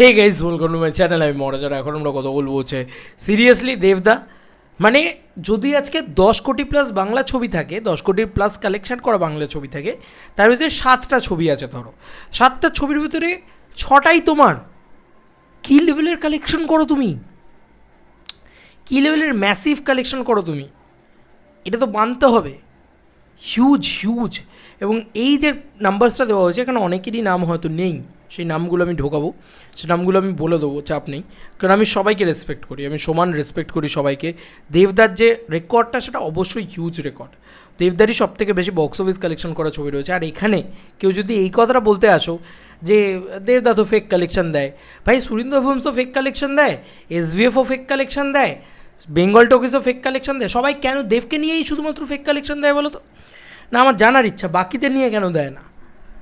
Hey guys welcome to my channel আমি মহারাজারা এখন আমরা কথা বলব হচ্ছে সিরিয়াসলি দেবদা মানে যদি আজকে দশ কোটি প্লাস বাংলা ছবি থাকে, দশ কোটির প্লাস কালেকশন করা বাংলা ছবি থাকে, তার ভিতরে সাতটা ছবি আছে ধরো। সাতটা ছবির ভিতরে ছটাই তোমার কী লেভেলের কালেকশন করো তুমি? কী লেভেলের ম্যাসিভ কালেকশন করো তুমি? এটা তো মানতে হবে। হিউজ হিউজ এবং এই যে নাম্বারসটা দেওয়া হয়েছে, এখানে অনেকেরই নাম হয়তো নেই। সেই নামগুলো আমি ঢোকাবো, সেই নামগুলো আমি বলে দেবো, চাপ নেই। কারণ আমি সবাইকে রেসপেক্ট করি, আমি সমান রেসপেক্ট করি সবাইকে। দেবদার যে রেকর্ডটা সেটা অবশ্যই হিউজ রেকর্ড দেবদারই সব থেকে বেশি বক্স অফিস কালেকশন করা ছবি রয়েছে। আর এখানে কেউ যদি এই কথাটা বলতে আসো যে, দেবদা তো ফেক কালেকশন দেয়। ভাই, সুরিন্দর ফিল্মসও ফেক কালেকশন দেয় এসভিএফও ফেক কালেকশন দেয় বেঙ্গল টকিজও ফেক কালেকশন দেয়। সবাই কেন দেবকে নিয়েই শুধুমাত্র ফেক কালেকশন দেয় বলো তো? না, আমার জানার ইচ্ছা, বাকিদের নিয়ে কেন দেয় না?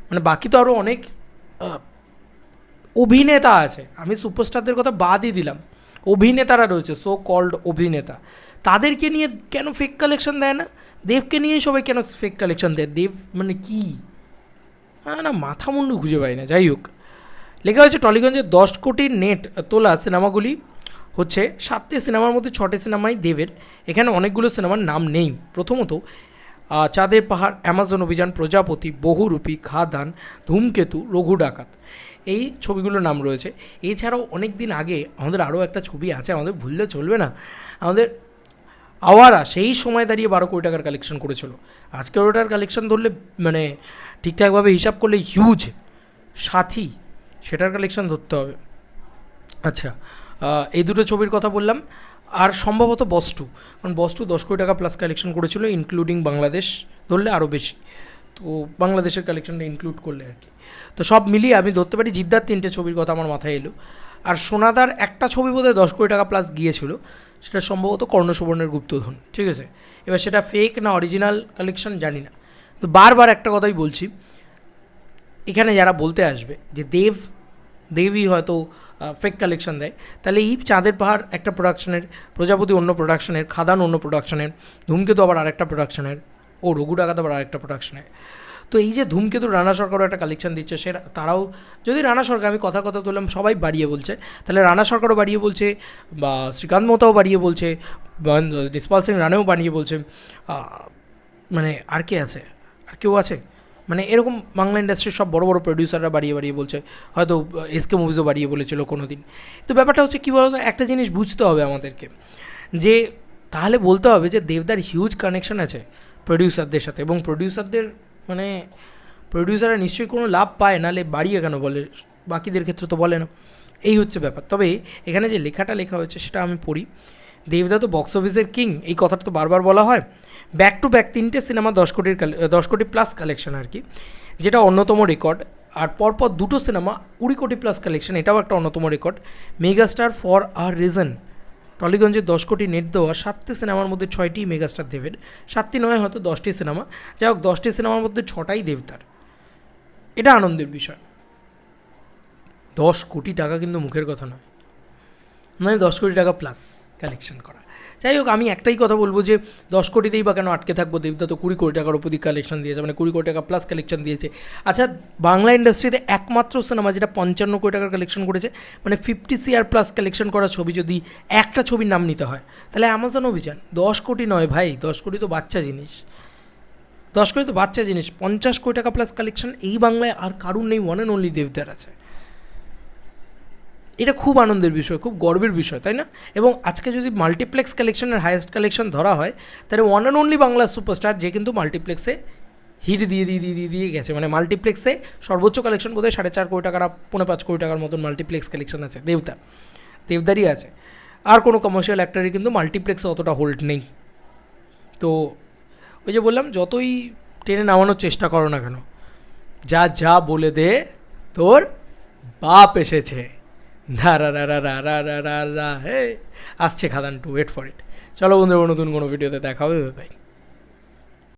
মানে বাকি তো আরও অনেক অভিনেতা আছে। আমি সুপারস্টারদের কথা বাদই দিলাম। অভিনেতারা রয়েছে সো কল্ড অভিনেতা। তাদেরকে নিয়ে কেন ফেক কালেকশন দেয় না? দেবকে নিয়েই সবাই কেন ফেক কালেকশন দেয়? দেব মানে কি? হ্যাঁ না, মাথা মুন্ডু খুঁজে পাই না, যাই হোক। লেখা হয়েছে টলিগঞ্জে দশ কোটি নেট তোলা সিনেমাগুলি হচ্ছে সাতটি সিনেমার মধ্যে ছটি সিনেমাই দেবের। এখানে অনেকগুলো সিনেমার নাম নেই। প্রথমত চাঁদের পাহাড়, অ্যামাজন অভিযান, প্রজাপতি, বহুরূপী, খাদান, ধূমকেতু, রঘু ডাকাত। এই ছবিগুলোর নাম রয়েছে। এছাড়াও অনেক দিন আগে আমাদের আরও একটা ছবি আছে, আমাদের ভুললে চলবে না। আমাদের আওয়ারা সেই সময় দাঁড়িয়ে বারো কোটি টাকার কালেকশন করেছিল। আজকের ওটার কালেকশন ধরলে মানে ঠিকঠাকভাবে হিসাব করলে হিউজ সাথী, সেটার কালেকশন ধরতে হবে। আচ্ছা এই দুটো ছবির কথা বললাম। আর সম্ভবত বস্টু কারণ বস্টু দশ কোটি টাকা প্লাস কালেকশন করেছিল ইনক্লুডিং বাংলাদেশ ধরলে আরও বেশি। তো বাংলাদেশের কালেকশনটা ইনক্লুড করলে আর কি। তো সব মিলিয়ে আমি ধরতে পারি, জিদ্দার তিনটে ছবির কথা আমার মাথায় এলো। আর সোনাদার একটা ছবি বোধহয় দশ কোটি টাকা প্লাস গিয়েছিল, সেটা সম্ভবত কর্ণসুবর্ণের গুপ্তধন। ঠিক আছে? এবার সেটা ফেক না অরিজিনাল কালেকশন জানি না। তো বারবার একটা কথাই বলছি। এখানে যারা বলতে আসবে যে দেব, দেবই হয়তো ফেক কালেকশন দেয়। তাহলে এই চাঁদের পাহাড় একটা প্রোডাকশনের প্রজাপতি অন্য প্রোডাকশনের খাদান অন্য প্রোডাকশনের ধূমকেতু আবার আরেকটা প্রোডাকশনের ও রঘু ডাকাত আবার আরেকটা প্রোডাকশনের তো এই যে ধূমকেতু রানা সরকারও একটা কালেকশন দিচ্ছে, সে তারাও, যদি রানা সরকার, আমি কথা কথা তুললাম, সবাই বাড়িয়ে বলছে, তাহলে রানা সরকারও বাড়িয়ে বলছে, বা শ্রীকান্ত মোতাও বাড়িয়ে বলছে ডিসপাল সিং রানেও বাড়িয়ে বলছে মানে আর কে আছে? আর কেউ আছে? মানে এরকম বাংলা ইন্ডাস্ট্রির সব বড় বড় প্রডিউসাররা বাড়িয়ে বাড়িয়ে বলছে, হয়তো এসকে মুভিজও বাড়িয়ে বলেছিল কোনো দিন তো ব্যাপারটা হচ্ছে কী বলতো, একটা জিনিস বুঝতে হবে আমাদেরকে, যে তাহলে বলতে হবে যে দেবদার হিউজ কানেকশন আছে প্রডিউসারদের সাথে এবং প্রডিউসারদের মানে প্রডিউসাররা নিশ্চয়ই কোনো লাভ পায় নাহলে বাড়িয়ে কেন বলে, বাকিদের ক্ষেত্রে তো বলে না। এই হচ্ছে ব্যাপার। তবে এখানে যে লেখাটা লেখা হয়েছে সেটা আমি পড়ি। দেবদা তো বক্স অফিসের কিং এই কথাটা তো বারবার বলা হয়। ব্যাক টু ব্যাক তিনটে সিনেমা দশ কোটির দশ কোটি প্লাস কালেকশন আর কি, যেটা অন্যতম রেকর্ড আর পরপর দুটো সিনেমা কুড়ি কোটি প্লাস কালেকশন এটাও একটা অন্যতম record megastar for a reason টলিগঞ্জে দশ কোটি নেট দেওয়া, সাতটি সিনেমার মধ্যে ছয়টি মেগাস্টার দেবের, সাতটি নয় হয়তো দশটি সিনেমা যাই হোক, দশটি সিনেমার মধ্যে ছটাই দেবতার এটা আনন্দের বিষয়। দশ কোটি টাকা কিন্তু মুখের কথা নয়। মানে দশ কোটি টাকা প্লাস কালেকশন করা। যাই হোক, আমি একটাই কথা বলব যে, দশ কোটিতেই বা কেন আটকে থাকব? দেবদা তো কুড়ি কোটি টাকার উপর কালেকশন দিয়েছে মানে কুড়ি কোটি টাকা প্লাস কালেকশন দিয়েছে। আচ্ছা বাংলা ইন্ডাস্ট্রিতে একমাত্র সিনেমা যেটা পঞ্চান্ন কোটি টাকার কালেকশন করেছে মানে ফিফটি সিআর প্লাস কালেকশন করা ছবি যদি একটা ছবির নাম নিতে হয়, তাহলে অ্যামাজন অভিযান। দশ কোটি নয় ভাই, দশ কোটি তো বাচ্চা জিনিস। দশ কোটি তো বাচ্চা জিনিস, পঞ্চাশ কোটি টাকা প্লাস কালেকশন এই বাংলায় আর কারুর নেই ওয়ান অ্যান্ড অনলি দেবদার আছে। এটা খুব আনন্দের বিষয়, খুব গর্বের বিষয়, তাই না? এবং আজকে যদি মাল্টিপ্লেক্স কালেকশনের হায়েস্ট কালেকশন ধরা হয়, তাহলে one and only Bangla superstar যে কিন্তু মাল্টিপ্লেক্সে হিট দিয়ে দিয়ে দিয়ে দিয়ে দিয়ে গেছে। মানে মাল্টিপ্লেক্সে সর্বোচ্চ কালেকশন বোধহয় সাড়ে চার কোটি টাকার, পৌনে পাঁচ কোটি টাকার মতন মাল্টিপ্লেক্স কালেকশন আছে। দেবদার দেবদারই আছে। আর কোনো কমার্শিয়াল অ্যাক্টারই কিন্তু মাল্টিপ্লেক্সে অতটা হোল্ড নেই। তো ওই যে বললাম, যতই টেনে নামানোর চেষ্টা করো না কেন, যা যা বলে দে, তোর বাপ এসেছে। রা রা রা রা রা রা রা রা হে আসছে Khadaan to wait for it চলো বন্ধুরা নতুন কোনো ভিডিওতে দেখা হবে বাই